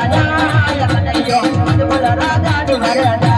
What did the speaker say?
રાજા રાજા રાજા રાજા